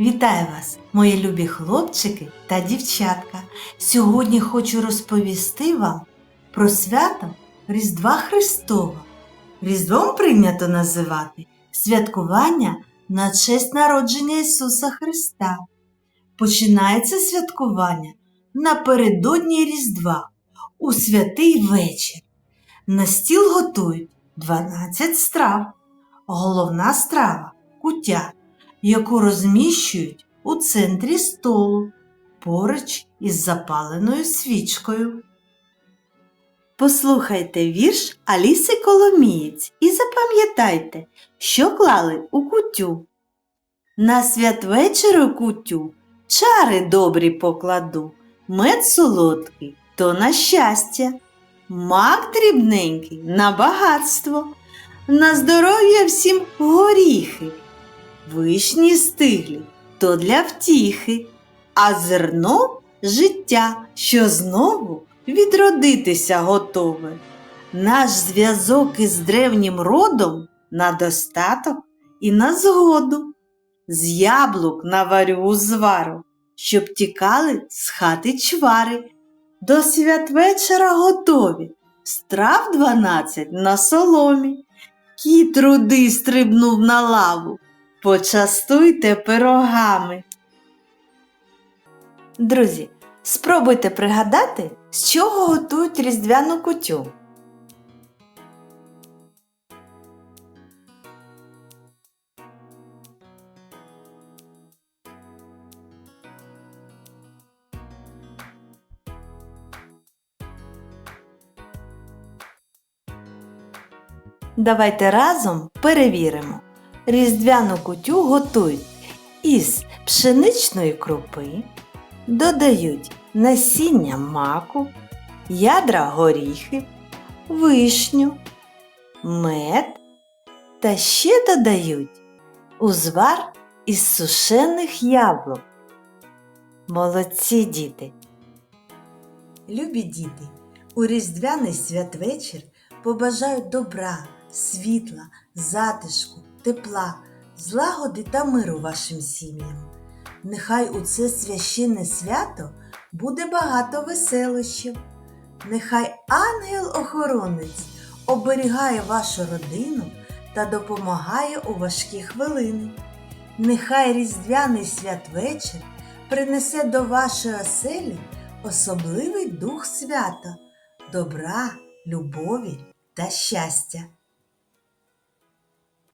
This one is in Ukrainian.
Вітаю вас, мої любі хлопчики та дівчатка. Сьогодні хочу розповісти вам про свято Різдва Христова. Різдвом прийнято називати святкування на честь народження Ісуса Христа. Починається святкування напередодні Різдва у святий вечір. На стіл готують 12 страв. Головна страва кутя яку розміщують у центрі столу поруч із запаленою свічкою. Послухайте вірш Аліси Коломієць і запам'ятайте, що клали у кутю. На святвечеру кутю чари добрі покладу, мед солодкий то на щастя, мак дрібненький на багатство, на здоров'я всім горіхи. Вишні стиглі то для втіхи, а зерно життя, що знову відродитися готове. Наш зв'язок із древнім родом на достаток і на згоду. З яблук наварю узвару, щоб тікали з хати чвари. До святвечора готові, страв дванадцять на соломі. Кіт рудий стрибнув на лаву. Почастуйте пирогами. Друзі, спробуйте пригадати, з чого готують різдвяну кутю. Давайте разом перевіримо. Різдвяну кутю готують із пшеничної крупи, додають насіння маку, ядра горіхів, вишню, мед та ще додають узвар із сушених яблук. Молодці діти! Любі діти, у різдвяний святвечір побажаю добра, світла, затишку, тепла, злагоди та миру вашим сім'ям. Нехай у це священне свято буде багато веселощів. Нехай ангел-охоронець оберігає вашу родину та допомагає у важкі хвилини. Нехай різдвяний святвечір принесе до вашої оселі особливий дух свята, добра, любові та щастя.